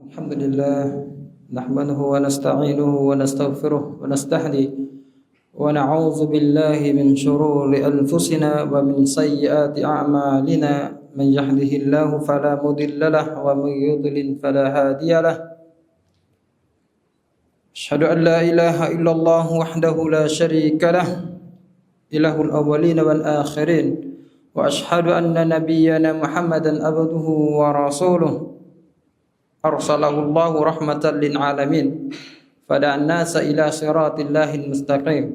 الحمد لله نحمده ونستعينه ونستغفره ونستهدي ونعوذ بالله من شرور أنفسنا ومن سيئات أعمالنا. من يهده الله فلا مضل له ومن يضلل فلا هادي له. أشهد أن لا إله إلا الله وحده لا شريك له إله الأولين والآخرين. وأشهد أن نبينا محمدا عبده ورسوله. أرسله الله رحمة للعالمين. فدعا الناس إلى صراط الله المستقيم.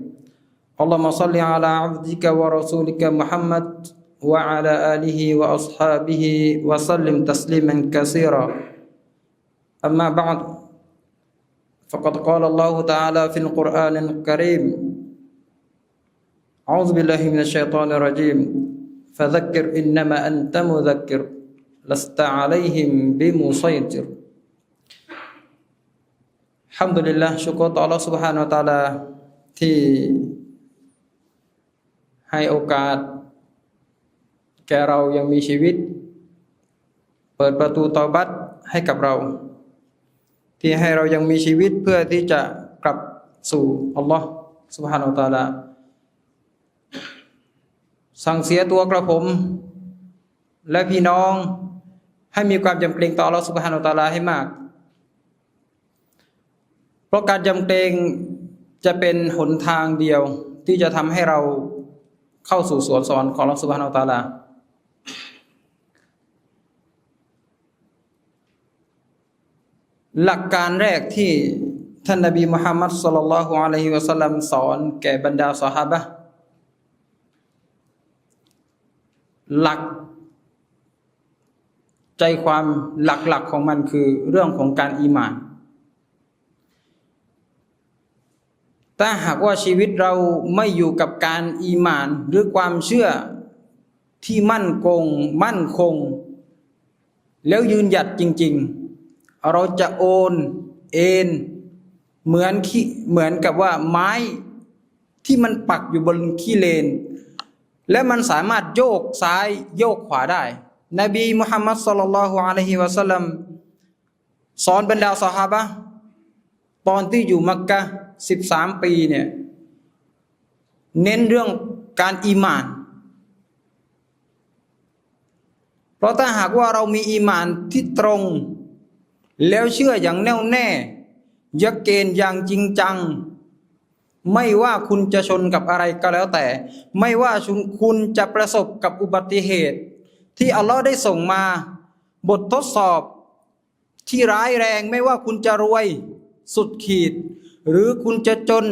اللهم صل على عبدك ورسولك محمد وعلى آله وأصحابه وسلم تسليما كثيرا. أما بعد فقد قال الله تعالى في القرآن الكريم أعوذ بالله من الشيطان الرجيم. فذكر إنما أنت مذكر. لست عليهم بمسيطر الحمد لله ชุกรต่อ Allah سبحانه และ تعالى ที่ให้โอกาส แก่เรายังมีชีวิต เปิดประตูตอบัตให้กับเรา ที่ให้เรายังมีชีวิตเพื่อที่จะกลับสู่อัลลอฮ์ سبحانه และ تعالى สั่งเสียตัวกระผม และพี่น้อง ให้มีความจำเกรงต่อ Allah Subhanahu wa Taala ให้มาก เพราะการจำเกรงจะเป็นหนทางเดียวที่จะทำให้เราเข้าสู่สวนสวรรค์ของ Allah Subhanahu wa Taala หลักการแรกที่ท่านนบีมุฮัมมัดสุลลัลลอฮุอะลัยฮิวะสัลลัมสอนแก่บรรดาสหายหลัก ใจความหลักๆของมันคือเรื่องของการอีมาน ถ้าหากว่าชีวิตเราไม่อยู่กับการอีมาน หรือความเชื่อที่มั่นคงมั่นคง แล้วยืนหยัดจริง ๆ เราจะโอนเอ็นเหมือนขี้เหมือนกับว่าไม้ที่มันปักอยู่บนขี้เลน และมันสามารถโยกซ้ายโยกขวาได้ นบีมุฮัมมัดสลลัลลอฮุอะลัยฮิวะสัลลัมสอนบรรดาสหายตอนที่อยู่มักกะสิบสามปีเนี่ยเน้นเรื่องการอีมาน เพราะถ้าหากว่าเรามีอีมานที่ตรง แล้วเชื่ออย่างแน่วแน่ยักเกณฑ์อย่างจริงจัง ไม่ว่าคุณจะชนกับอะไรก็แล้วแต่ ไม่ว่าคุณจะประสบกับอุบัติเหตุ ที่อัลลอฮ์ได้ส่งมา บททดสอบที่ร้ายแรงไม่ว่าคุณจะรวยสุดขีด หรือคุณจะจน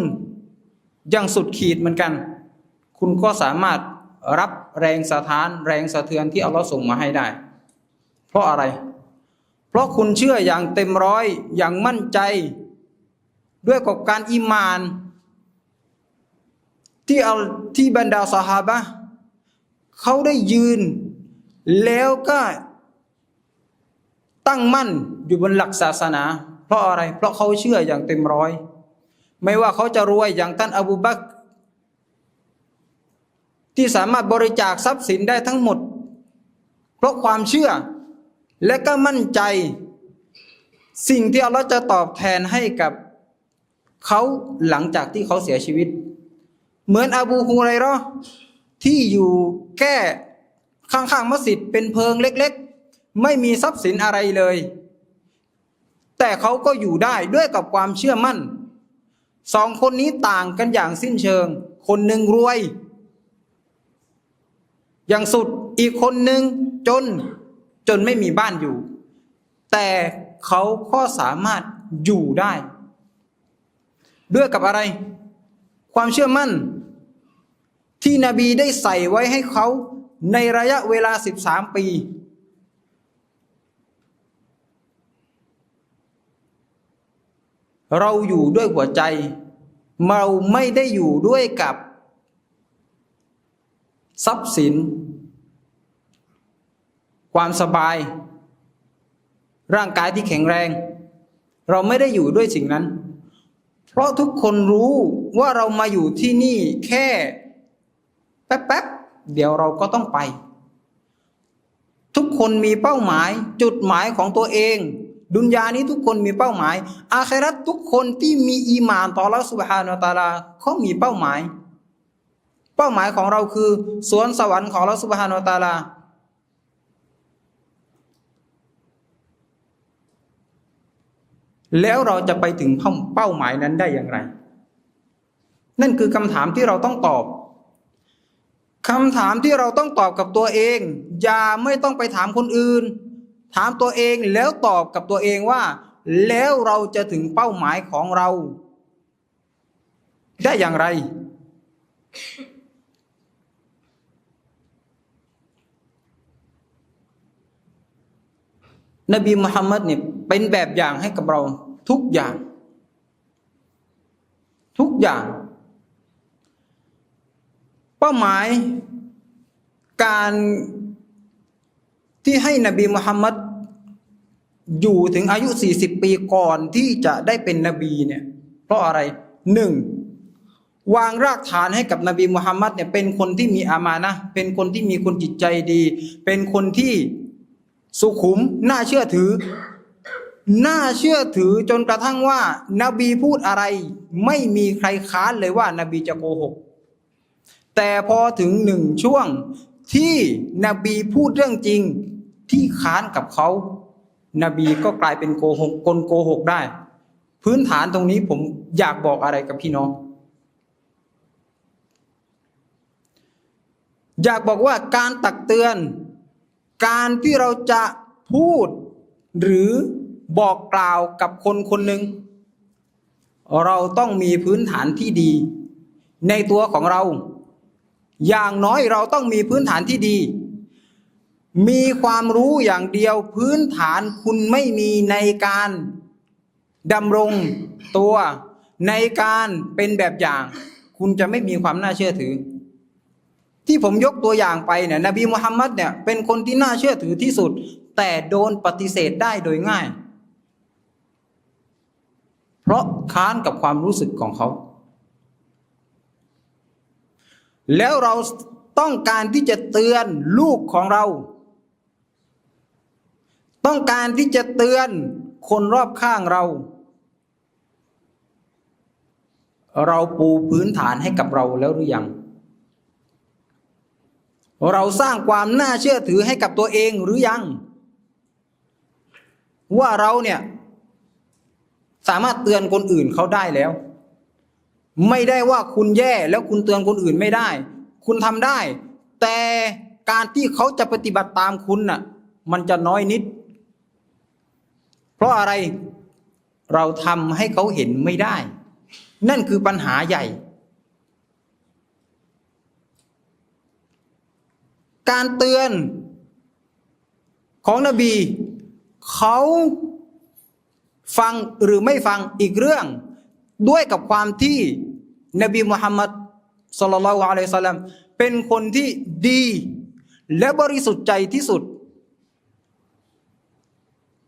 อย่างสุดขีดเหมือนกัน คุณก็สามารถรับแรงสะท้าน แรงสะเทือนที่อัลลอฮ์ส่งมาให้ได้ เพราะอะไร เพราะคุณเชื่ออย่างเต็มร้อยอย่างมั่นใจ ด้วยกับการอิมาน ที่เอาที่บรรดาสหาบะเขาได้ยืน แล้วก็ตั้งมั่นอยู่บนหลักศาสนา เพราะอะไร เพราะเขาเชื่ออย่างเต็มร้อย ไม่ว่าเขาจะรวยอย่างท่านอบูบักที่สามารถบริจาคทรัพย์สินได้ทั้งหมด เพราะความเชื่อ และก็มั่นใจ สิ่งที่อัลลอฮ์จะตอบแทนให้กับเขาหลังจากที่เขาเสียชีวิต เหมือนอบูฮูไรรอที่อยู่แค่ ข้างๆมัสยิดเป็นเพิงเล็กๆ ไม่มีทรัพย์สินอะไรเลย แต่เขาก็อยู่ได้ด้วยกับความเชื่อมั่น สองคนนี้ต่างกันอย่างสิ้นเชิง คนหนึ่งรวย อย่างสุดอีกคนหนึ่งจนจนไม่มีบ้านอยู่ แต่เขาก็สามารถอยู่ได้ ด้วยกับอะไร ความเชื่อมั่น ที่นบีได้ใส่ไว้ให้เขา ในระยะเวลา 13 ปี เราอยู่ด้วยหัวใจ เราไม่ได้อยู่ด้วยกับ ทรัพย์สิน ความสบาย ร่างกายที่แข็งแรง เราไม่ได้อยู่ด้วยสิ่งนั้น เพราะทุกคนรู้ว่าเรามาอยู่ที่นี่แค่ แป๊บๆ เดี๋ยวเราก็ต้องไป ทุกคนมีเป้าหมาย จุดหมายของตัวเอง ดุนยานี้ทุกคนมีเป้าหมาย อาคราตทุกคนที่มีอีมานต่อละสุบฮานาตาลาเขามีเป้าหมาย เป้าหมายของเราคือ สวนสวรรค์ของละสุบฮานาตาลาแล้วเราจะไปถึงเป้าหมายนั้นได้อย่างไร นั่นคือคำถามที่เราต้องตอบ คำถามที่เราต้องตอบกับตัวเอง อย่าไม่ต้องไปถามคนอื่น ถามตัวเองแล้วตอบกับตัวเองว่า แล้วเราจะถึงเป้าหมายของเรา ได้อย่างไร นบีมุฮัมมัดเนี่ยเป็นแบบอย่างให้กับเราทุกอย่าง ทุกอย่าง เป้าหมายการที่ให้นบีมุฮัมมัดอยู่ถึงอายุ 40 ปีก่อนที่จะได้เป็นนบีเนี่ยเพราะอะไรหนึ่งวางรากฐานให้กับนบีมุฮัมมัดเนี่ยเป็นคนที่มีอามานะเป็นคนที่มีคนจิตใจดี เป็นคนที่สุขุมน่าเชื่อถือ น่าเชื่อถือจนกระทั่งว่านบีพูดอะไร ไม่มีใครค้านเลยว่านบีจะโกหก แต่พอถึงหนึ่งช่วงที่นบีพูดเรื่องจริงที่ค้านกับเขานบีก็กลายเป็นโกหกกลโกหกได้ พื้นฐานตรงนี้ผมอยากบอกอะไรกับพี่น้อง อยากบอกว่าการตักเตือน การที่เราจะพูดหรือบอกกล่าวกับคนคนหนึ่งเราต้องมีพื้นฐานที่ดี ในตัวของเรา อย่างน้อยเราต้องมีพื้นฐานที่ดี มีความรู้อย่างเดียวพื้นฐานคุณไม่มีในการดำรงตัวในการเป็นแบบอย่าง คุณจะไม่มีความน่าเชื่อถือ ที่ผมยกตัวอย่างไปเนี่ยนบีมุฮัมมัดเนี่ยเป็นคนที่น่าเชื่อถือที่สุด แต่โดนปฏิเสธได้โดยง่าย เพราะค้านกับความรู้สึกของเขา แล้วเราต้องการที่จะเตือนลูกของเรา ต้องการที่จะเตือนคนรอบข้างเรา เราปูพื้นฐานให้กับเราแล้วหรือยัง เราสร้างความน่าเชื่อถือให้กับตัวเองหรือยัง ว่าเราเนี่ย สามารถเตือนคนอื่นเขาได้แล้ว ไม่ได้ว่าคุณแย่แล้วคุณเตือนคนอื่นไม่ได้ คุณทำได้ แต่การที่เขาจะปฏิบัติตามคุณน่ะ มันจะน้อยนิด เพราะอะไรเราทำให้เขาเห็นไม่ได้ นั่นคือปัญหาใหญ่ การเตือนของนบีเขาฟังหรือไม่ฟังอีกเรื่อง ด้วยกับความที่นบีมุฮัมมัดสุลลัลลอฮุอะลัยสซาลลัมเป็นคนที่ดี และบริสุทธิ์ใจที่สุด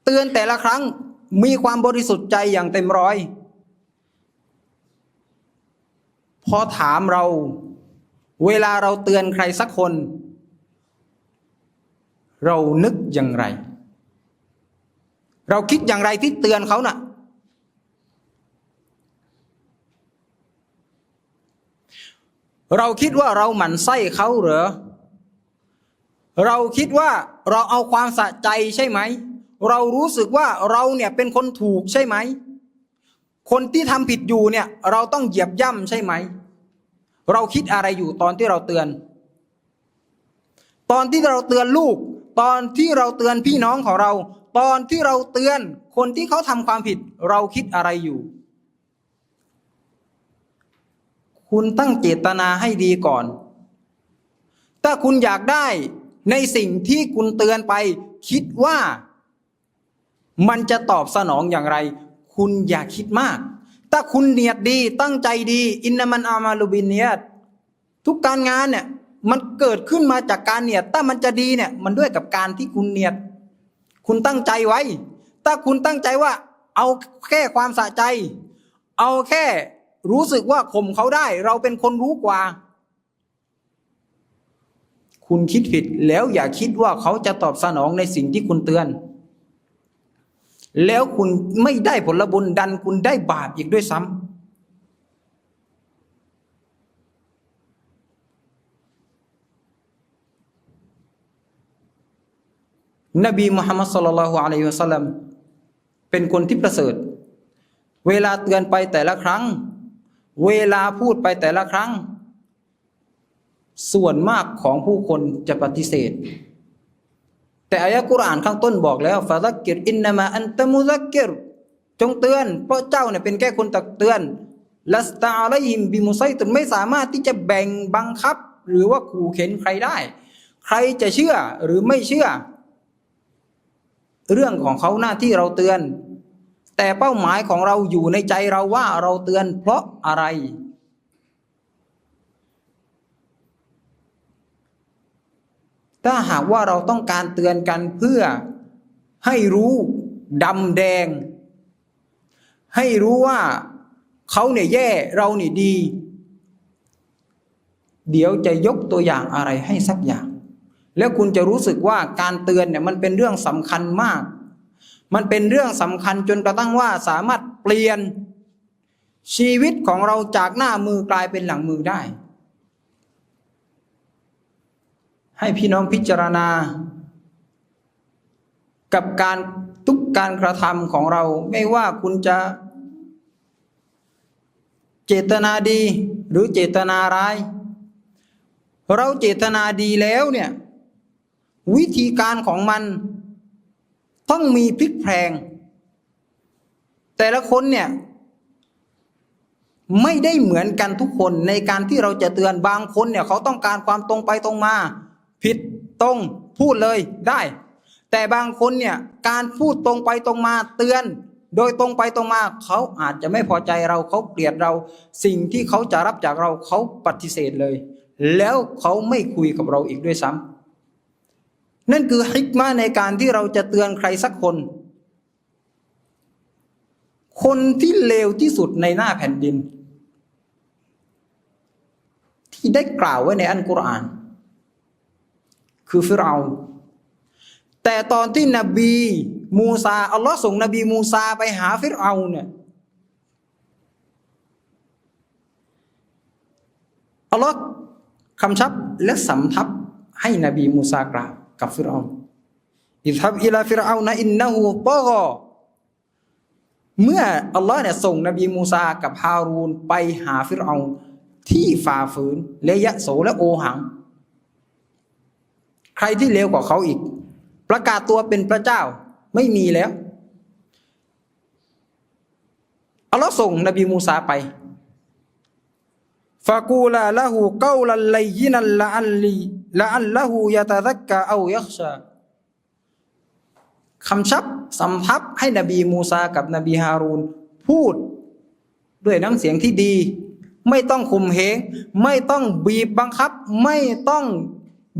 เตือนแต่ละครั้งมีความบริสุทธิ์ใจอย่างเต็มร้อย พอถามเรา เวลาเราเตือนใครสักคน เรานึกอย่างไร เราคิดอย่างไรที่เตือนเขาน่ะ เราคิดว่าเราหมั่นไส้เขาเหรอ เราคิดว่าเราเอาความสะใจใช่ไหม เรารู้สึกว่าเราเนี่ยเป็นคนถูกใช่ไหม คนที่ทำผิดอยู่เนี่ยเราต้องเหยียบย่ำใช่ไหม เราคิดอะไรอยู่ตอนที่เราเตือน ตอนที่เราเตือนลูก ตอนที่เราเตือนพี่น้องของเรา ตอนที่เราเตือนคนที่เขาทำความผิด เราคิดอะไรอยู่ คุณตั้งเจตนาให้ดีก่อน ถ้าคุณอยากได้ในสิ่งที่คุณเตือนไป คิดว่ามันจะตอบสนองอย่างไร คุณอย่าคิดมาก ถ้าคุณเนียดดีตั้งใจดี อินนามันอามาลูบินเนียดทุกการงานเนี่ยมันเกิดขึ้นมาจากการเนียดถ้ามันจะดีเนี่ยมันด้วยกับการที่คุณเนียด คุณตั้งใจไว้ ถ้าคุณตั้งใจว่า เอาแค่ความสะใจ เอาแค่ รู้สึกว่าข่มเขาได้ เราเป็นคนรู้กว่า คุณคิดผิดแล้วอย่าคิดว่าเขาจะตอบสนองในสิ่งที่คุณเตือน แล้วคุณไม่ได้ผลบุญดันคุณได้บาปอีกด้วยซ้ำนบีมุฮัมมัดสุลลัลลอฮุอะลัยฮิวะสัลลัมเป็นคนที่ประเสริฐ เวลาเตือนไปแต่ละครั้ง เวลาพูดไปแต่ละครั้ง ส่วนมากของผู้คนจะปฏิเสธ แต่อายะกุรอานข้างต้นบอกแล้วฟาซักกิรอินนามาอันตะมุซักกิรจงเตือน เพราะเจ้าเนี่ยเป็นแค่คนตักเตือนลัสตาอะลัยฮิมบิมุไซตุนไม่สามารถที่จะแบ่งบังคับ หรือว่าขู่เข็นใครได้ ใครจะเชื่อหรือไม่เชื่อ เรื่องของเขาหน้าที่เราเตือน แต่เป้าหมายของเราอยู่ในใจเราว่าเราเตือนเพราะอะไร ถ้าหากว่าเราต้องการเตือนกันเพื่อให้รู้ดำแดง ให้รู้ว่าเขาเนี่ยแย่เราเนี่ยดี เดี๋ยวจะยกตัวอย่างอะไรให้สักอย่าง แล้วคุณจะรู้สึกว่าการเตือนเนี่ยมันเป็นเรื่องสำคัญมาก มันเป็นเรื่องสำคัญจนกระทั่งว่าสามารถเปลี่ยนชีวิตของเราจากหน้ามือกลายเป็นหลังมือได้ ให้พี่น้องพิจารณา กับการทุกการกระทำของเรา ไม่ว่าคุณจะเจตนาดีหรือเจตนาร้าย เราเจตนาดีแล้วเนี่ย วิธีการของมัน ต้องมีพลิกแพลง แต่ละคนเนี่ย ไม่ได้เหมือนกันทุกคนในการที่เราจะเตือนบางคนเนี่ย เขาต้องการความตรงไปตรงมา ผิดตรงพูดเลยได้ แต่บางคนเนี่ย การพูดตรงไปตรงมา เตือน โดยตรงไปตรงมา เขาอาจจะไม่พอใจเราเขาเกลียดเรา สิ่งที่เขาจะรับจากเราเขาปฏิเสธเลย แล้วเขาไม่คุยกับเราอีกด้วยซ้ำ นั่นคือฮิกมาในการที่เราจะเตือนใครสักคน คนที่เลวที่สุดในหน้าแผ่นดิน ที่ได้กล่าวไว้ในอันกุรอาน คือฟิรเอาน์แต่ตอนที่นบีมูซาอัลลอฮ์ส่งนบีมูซาไปหาฟิรเอาน์เนี่ยอัลลอฮ์คำชับและสำทับให้นบีมูซากล่าว กับฟิรเอาน์อิทับอิลาฟิรเอานะอินนะฮูตอกอเมื่ออัลลอฮ์เนี่ยส่งนบีมูซากับฮารูนไปหาฟิรเอาน์ที่ฝ่าฝืนและยะโสและโอหัง ใครที่เลวกว่าเขาอีก ประกาศตัวเป็นพระเจ้าไม่มีแล้วอัลลอฮ์ส่งนบีมูซาไปฟากูลาละหูเกาลันไลยินันละอันลี ละอันละหูยะตะซักกะเอายักชาคำชับสำทับให้นบีมูซากับนบีฮารูนพูดด้วยน้ำเสียงที่ดี ไม่ต้องข่มเหงไม่ต้องบีบบังคับ ไม่ต้อง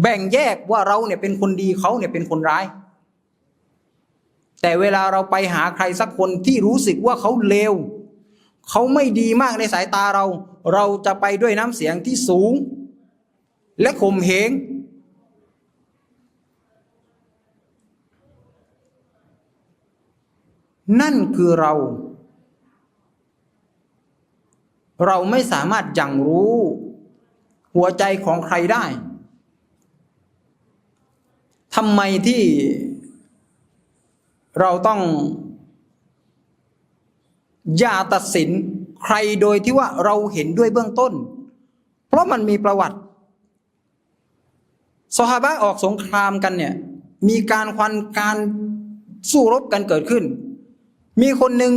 แบ่งแยกว่าเราเนี่ยเป็นคนดีเขาเนี่ยเป็นคนร้าย แต่เวลาเราไปหาใครสักคนที่รู้สึกว่าเขาเลวเขาไม่ดีมากในสายตาเรา เราจะไปด้วยน้ำเสียงที่สูง และข่มเหงนั่นคือเรา เราไม่สามารถยังรู้ หัวใจของใครได้ทำไมที่เราต้องอย่าตัดสินใครโดยที่ว่าเราเห็นด้วยเบื้องต้น เพราะมันมีประวัติ สฮาบะออกสงครามกันเนี่ย มีการควันการสู้รบกันเกิดขึ้น มีคนหนึ่ง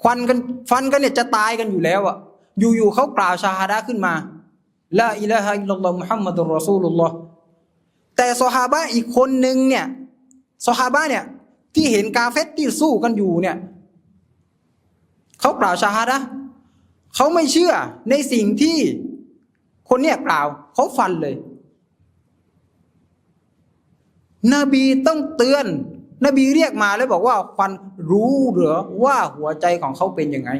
ควันกันฟันกันเนี่ยจะตายกันอยู่แล้วอะอยู่ๆเขากล่าวชาฮาดะขึ้นมาละอิละฮะอิลลัลลอฮ์มุฮัมมัดุลรอซูลุลลอฮ์แต่ซอฮาบะอีกคนหนึ่งเนี่ยซอฮาบะเนี่ยที่เห็นกาเฟตที่สู้กันอยู่เนี่ยเขากล่าวชาฮาดะเขาไม่เชื่อในสิ่งที่คนเนี่ยกล่าวเขาฟันเลย นบีต้องเตือน นบีเรียกมาแล้วบอกว่าฟันรู้เหรือว่าหัวใจของเขาเป็นยังไง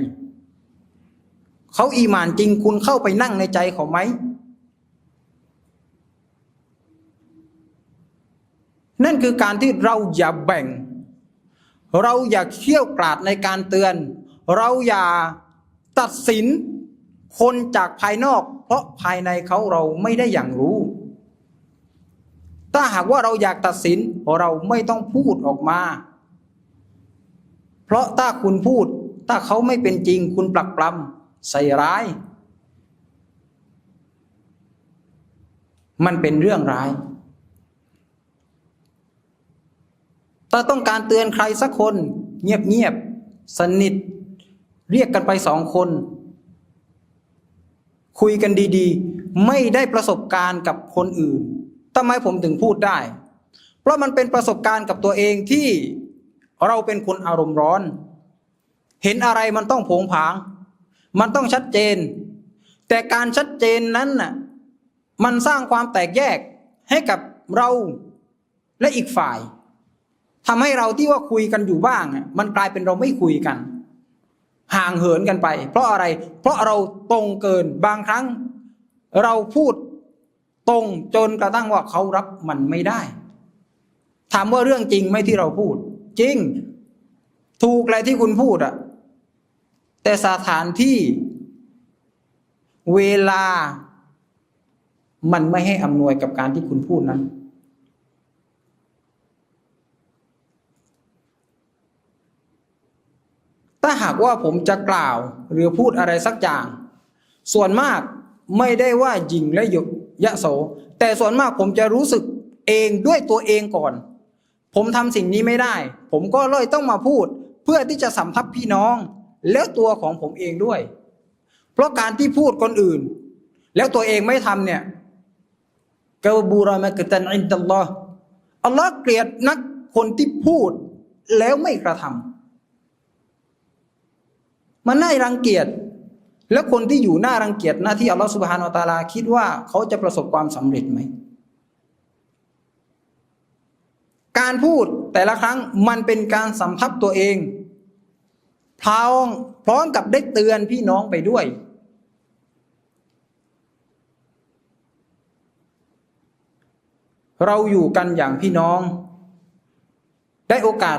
เขาอีหมานจริงคุณเข้าไปนั่งในใจเขาไหม นั่นคือการที่เราอย่าแบ่ง เราอย่าเขี่ยวกราดในการเตือน เราอย่าตัดสินคนจากภายนอก เพราะภายในเขาเราไม่ได้อย่างรู้ ถ้าหากว่าเราอยากตัดสินเราไม่ต้องพูดออกมา เพราะถ้าคุณพูด ถ้าเขาไม่เป็นจริง คุณปลักปลำใส่ร้าย มันเป็นเรื่องร้าย ถ้าต้องการเตือนใครสักคน เงียบๆสนิท เรียกกันไปสองคน คุยกันดีๆ ไม่ได้ประสบการณ์กับคนอื่น ทำไมผมถึงพูดได้ เพราะมันเป็นประสบการณ์กับตัวเองที่เราเป็นคนอารมณ์ร้อน เห็นอะไรมันต้องผงผาง มันต้องชัดเจน แต่การชัดเจนนั้นน่ะมันสร้างความแตกแยกให้กับเราและอีกฝ่ายทำให้เราที่ว่าคุยกันอยู่บ้าง มันกลายเป็นเราไม่คุยกัน ห่างเหินกันไป เพราะอะไร เพราะเราตรงเกินบางครั้ง เราพูด ตรงจนกระทั่งว่าเขารับมันไม่ได้ ถามว่าเรื่องจริงไหมที่เราพูด จริง ถูกอะไรที่คุณพูดอะแต่สถานที่เวลา มันไม่ให้อำนวยกับการที่คุณพูดนั้น ถ้าหากว่าผมจะกล่าวหรือพูดอะไรสักอย่าง ส่วนมากไม่ได้ว่าหญิงและหยุ ยะโส แต่ส่วนมากผมจะรู้สึกเองด้วยตัวเองก่อน ผมทำสิ่งนี้ไม่ได้ ผมก็เลยต้องมาพูด เพื่อที่จะสำทับพี่น้อง แล้วตัวของผมเองด้วย เพราะการที่พูดคนอื่น แล้วตัวเองไม่ทำเนี่ยกาบูรามะกตันอินตัลลอฮ์อัลลอฮ์เกลียดนักคนที่พูดแล้วไม่กระทำมันน่ารังเกียจ แล้วคนที่อยู่หน้ารังเกียจหน้าที่อัลลอฮฺสุบฮานาอัลตาลาคิดว่าเขาจะประสบความสำเร็จไหม การพูดแต่ละครั้งมันเป็นการสำทับตัวเองพร้อมพร้อมกับได้เตือนพี่น้องไปด้วย เราอยู่กันอย่างพี่น้อง ได้โอกาส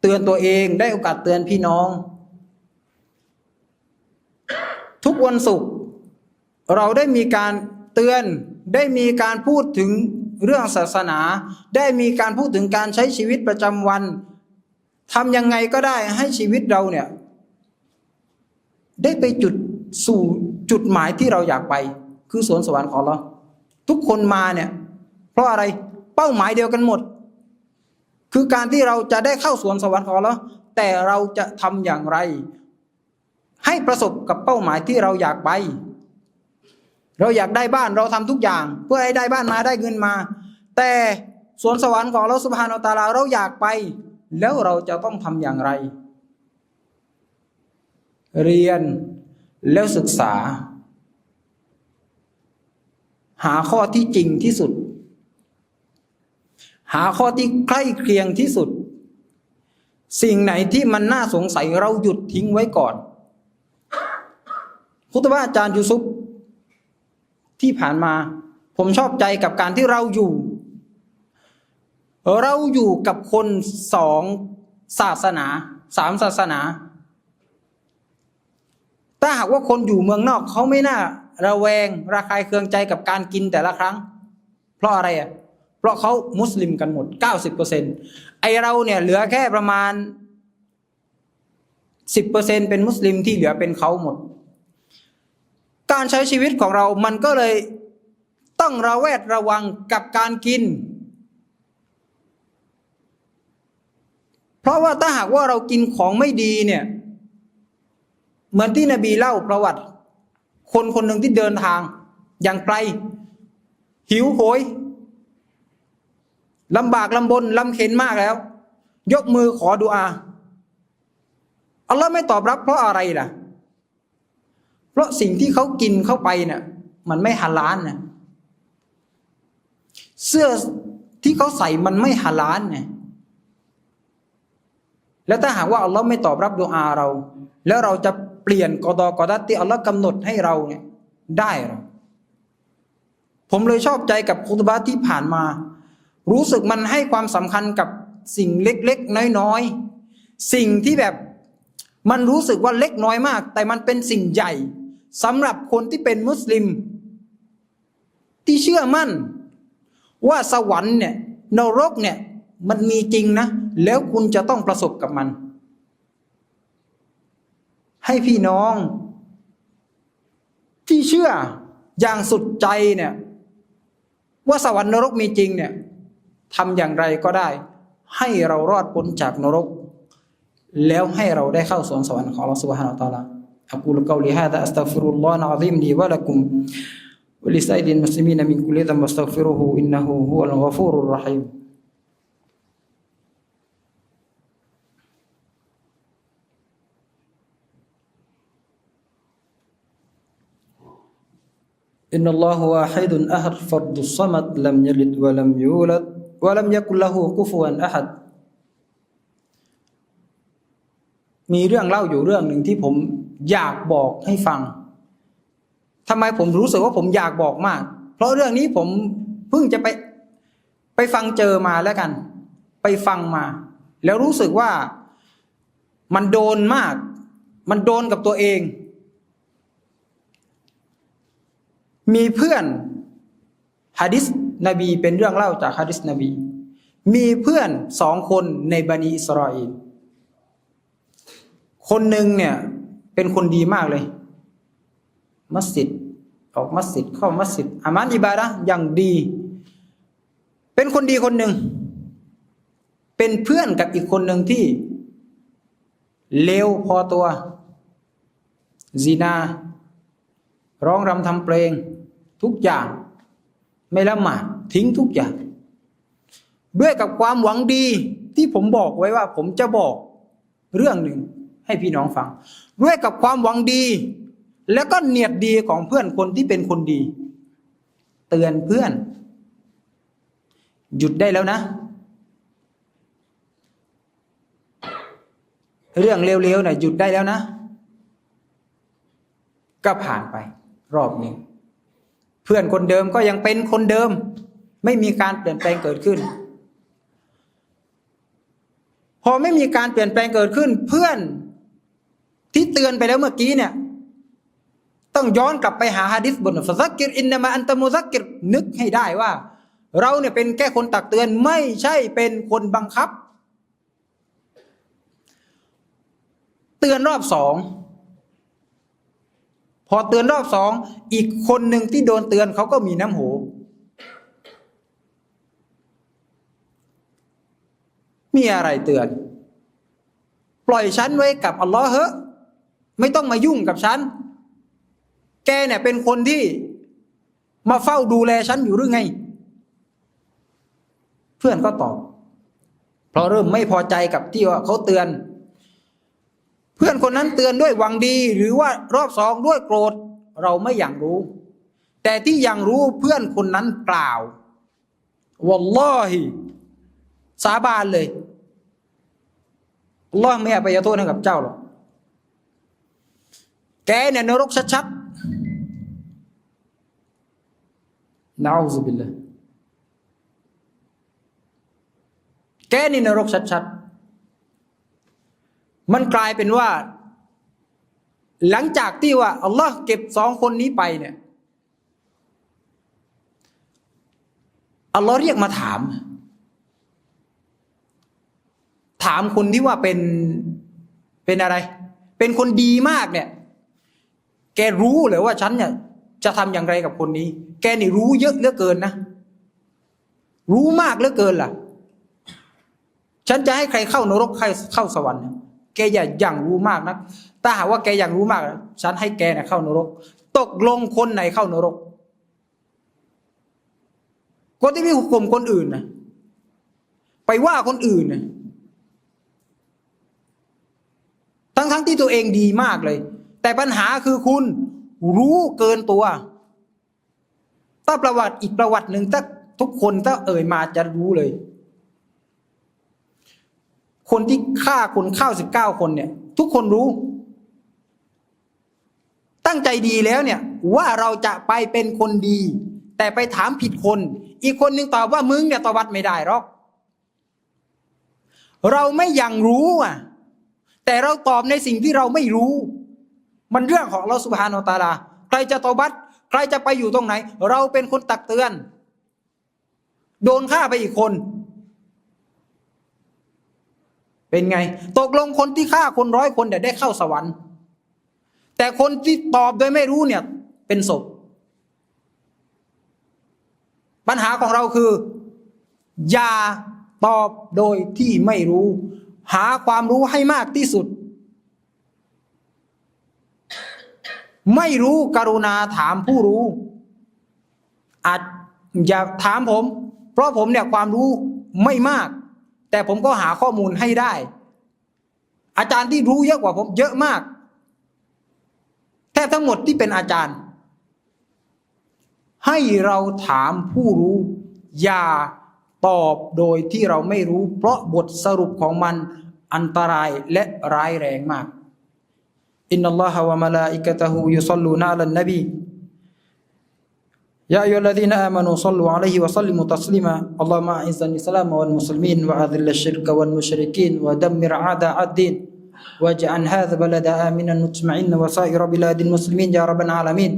เตือนตัวเอง ได้โอกาสเตือนพี่น้อง ทุกวันศุกร์เราได้มีการเตือนได้มีการพูดถึงเรื่องศาสนา ได้มีการพูดถึงการใช้ชีวิตประจำวันทำยังไงก็ได้ให้ชีวิตเราเนี่ย ได้ไปจุดสู่จุดหมายที่เราอยากไป คือสวนสวรรค์ของเรา ทุกคนมาเนี่ย เพราะอะไรเป้าหมายเดียวกันหมด คือการที่เราจะได้เข้าสวนสวรรค์ของเราแต่เราจะทำอย่างไร ให้ประสบกับเป้าหมายที่เราอยากไป เราอยากได้บ้านเราทำทุกอย่าง เพื่อให้ได้บ้านมาได้เงินมา แต่สวนสวรรค์ของเราสุภาโนตาลาเราอยากไป แล้วเราจะต้องทำอย่างไร เรียนแล้วศึกษา หาข้อที่จริงที่สุด หาข้อที่ใกล้เคียงที่สุด สิ่งไหนที่มันน่าสงสัยเราหยุดทิ้งไว้ก่อน คุตบะอาจารย์ยูซุปที่ผ่านมา ผมชอบใจกับการที่เราอยู่ เราอยู่กับคนสองศาสนาสามศาสนา ถ้าหากว่าคนอยู่เมืองนอกเขาไม่น่าระแวงระคายเคืองใจกับการกินแต่ละครั้ง เพราะอะไรอะเพราะเขามุสลิมกันหมด 90%ไอเราเนี่ยเหลือแค่ประมาณ 10%เป็นมุสลิมที่เหลือเป็นเขาหมด การใช้ชีวิตของเรามันก็เลยต้องระแวดระวังกับการกิน เพราะว่าถ้าหากว่าเรากินของไม่ดีเนี่ย เหมือนที่นบีเล่าประวัติ คนคนหนึ่งที่เดินทาง อย่างไกล หิวโหยลำบากลำบนลำเข็นมากแล้ว ยกมือขอดุอาอัลลอฮ์ไม่ตอบรับเพราะอะไรล่ะ เพราะสิ่งที่เขากินเข้าไปเนี่ยมันไม่ฮาลาลนะเสื้อที่เขาใส่มันไม่ฮาลาลเนี่ยแล้วถ้าหากว่าอัลลอฮ์ไม่ตอบรับดุอาเรา แล้วเราจะเปลี่ยนกอดอกอดัตที่อัลลอฮ์กำหนดให้เราเนี่ยได้หรอผมเลยชอบใจกับคุตบะที่ผ่านมา รู้สึกมันให้ความสำคัญกับสิ่งเล็กๆ น้อยสิ่งที่แบบมันรู้สึกว่าเล็กน้อยมาก แต่มันเป็นสิ่งใหญ่ สำหรับคนที่เป็นมุสลิม ที่เชื่อมั่น ว่าสวรรค์เนี่ยนรกเนี่ยมันมีจริงนะ แล้วคุณจะต้องประสบกับมัน ให้พี่น้อง ที่เชื่ออย่างสุดใจเนี่ย ว่าสวรรค์นรกมีจริงเนี่ยทำอย่างไรก็ได้ ให้เรารอดพ้นจากนรก แล้วให้เราได้เข้าสวนสวรรค์ของเราสุบฮานาอัลล أقول قولي هذا أستغفر الله العظيم لي ولكم ولسائر المسلمين من كل ذنب واستغفروه إنه هو الغفور الرحيم إن الله واحد أحد فرد الصمد لم يلد ولم يولد ولم يكن له كفوا أحد มีเรื่องเล่าอยู่เรื่องหนึ่งที่ผม อยากบอกให้ฟังทำไมผมรู้สึกว่าผมอยากบอกมาก เพราะเรื่องนี้ผมเพิ่งจะไปไปฟังเจอมาแล้วกัน ไปฟังมา แล้วรู้สึกว่ามันโดนมาก มันโดนกับตัวเอง มีเพื่อนฮะดิษนบีเป็นเรื่องเล่าจากฮะดิษนบี มีเพื่อนสองคนในบันิอิสราเอลคนหนึ่งเนี่ย เป็นคนดีมากเลย มัสยิดออกมัสยิดเข้ามัสยิดอามันอิบาระอย่างดี เป็นคนดีคนหนึ่ง เป็นเพื่อนกับอีกคนหนึ่งที่ เลวพอตัวซีนา ร้องรำทำเพลง ทุกอย่าง ไม่ละหมาดทิ้งทุกอย่าง ด้วยกับความหวังดีที่ผมบอกไว้ว่า ผมจะบอกเรื่องหนึ่งให้พี่น้องฟัง ด้วยกับความหวังดี แล้วก็เนียดดีของเพื่อนคนที่เป็นคนดี เตือนเพื่อน หยุดได้แล้วนะ เรื่องเร็วๆน่ะหยุดได้แล้วนะ ก็ผ่านไป รอบนี้ เพื่อนคนเดิมก็ยังเป็นคนเดิม ไม่มีการเปลี่ยนแปลงเกิดขึ้นพอไม่มีการเปลี่ยนแปลงเกิดขึ้น เพื่อน ที่เตือนไปแล้วเมื่อกี้เนี่ย ต้องย้อนกลับไปหาฮะดิษบนฟะซักกิรอินนามาอันตมุซักกิรนึกให้ได้ว่า เราเนี่ยเป็นแค่คนตักเตือนไม่ใช่เป็นคนบังคับ เตือนรอบสองพอเตือนรอบสองอีกคนหนึ่งที่โดนเตือนเขาก็มีน้ำโหมีอะไรเตือน ปล่อยฉันไว้กับอัลลอฮ์เถอะ ไม่ต้องมายุ่งกับฉัน แกเนี่ยเป็นคนที่มาเฝ้าดูแลฉันอยู่หรือไง เพื่อนก็ตอบ เพราะเริ่มไม่พอใจกับที่ว่าเขาเตือน เพื่อนคนนั้นเตือนด้วยหวังดี หรือว่ารอบสองด้วยโกรธ เราไม่อย่างรู้ แต่ที่ยังรู้เพื่อนคนนั้นกล่าววัลลอฮิสาบานเลยอัลลอฮ์ไม่อภัยโทษให้กับเจ้าหรอก แกเนี่ยนรกชัดๆนะอูซุบิลละแกนี่นรกชัดๆ มันกลายเป็นว่า หลังจากที่ว่าอัลลอฮ์เก็บสองคนนี้ไปเนี่ยอัลลอฮ์เรียกมาถาม ถามคนที่ว่าเป็นเป็นอะไร เป็นคนดีมากเนี่ย แกรู้เลยว่าฉันเนี่ยจะทำอย่างไรกับคนนี้ แกนี่รู้เยอะเหลือเกินนะ รู้มากเหลือเกินล่ะ ฉันจะให้ใครเข้านรกใครเข้าสวรรค์แกอย่าอย่างรู้มากนะถ้าหากว่าแกอย่างรู้มาก ฉันให้แกเนี่ยเข้านรก ตกลงคนไหนเข้านรก คนที่มีหุกกลมคนอื่นนะไปว่าคนอื่นนะทั้งทั้งที่ตัวเองดีมากเลย แต่ปัญหาคือคุณรู้เกินตัว ถ้าประวัติอีกประวัติหนึ่งถ้าทุกคนถ้าเอ่ยมาจะรู้เลย คนที่ฆ่าคนข้าวสิบเก้าคนเนี่ย ทุกคนรู้ ตั้งใจดีแล้วเนี่ย ว่าเราจะไปเป็นคนดี แต่ไปถามผิดคน อีกคนหนึ่งตอบว่ามึงเนี่ยตวัดไม่ได้หรอก เราไม่ยังรู้อะ แต่เราตอบในสิ่งที่เราไม่รู้ มันเรื่องของเราสุภาโนตาลา ใครจะตอบัตใครจะไปอยู่ตรงไหน เราเป็นคนตักเตือน โดนฆ่าไปอีกคน เป็นไง ตกลงคนที่ฆ่าคนร้อยคนเดี๋ยได้เข้าสวรรค์ แต่คนที่ตอบโดยไม่รู้เนี่ย เป็นศพ ปัญหาของเราคือ อย่าตอบโดยที่ไม่รู้ หาความรู้ให้มากที่สุด ไม่รู้กรุณาถามผู้รู้ อาจอย่าถามผม เพราะผมเนี่ยความรู้ไม่มาก แต่ผมก็หาข้อมูลให้ได้ อาจารย์ที่รู้เยอะกว่าผมเยอะมาก แทบทั้งหมดที่เป็นอาจารย์ ให้เราถามผู้รู้ อย่าตอบโดยที่เราไม่รู้ เพราะบทสรุปของมันอันตรายและร้ายแรงมาก إن الله وملائكته يصلون على النبي. يا أيها الذين آمنوا صلوا عليه وسلموا تسليما. اللهم أعز الإسلام والمسلمين وأذل الشرك والمشركين ودمر أعداء الدين. واجعل هذا بلد آمنا مطمئنا وسائر بلاد المسلمين يا رب العالمين.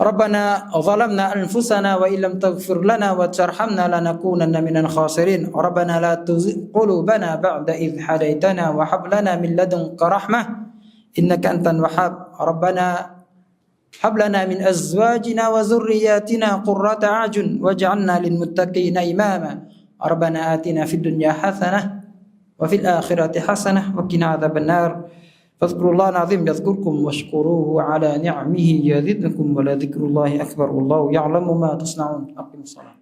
ربنا ظلمنا أنفسنا وإن لم تغفر لنا وترحمنا لنكونن من الخاسرين. ربنا لا تزغ قلوبنا بعد إذ هديتنا وهب لنا من لدنك رحمة. إنك أنت الوهاب. ربنا هب لنا من أزواجنا وذرياتنا قرة أعين واجعلنا للمتقين إماما. ربنا آتنا في الدنيا حسنة وفي الآخرة حسنة وقنا عذاب النار. فاذكروا الله العظيم يذكركم واشكروه على نعمه يزدكم ولذكر الله أكبر والله يعلم ما تصنعون. أقم الصلاة.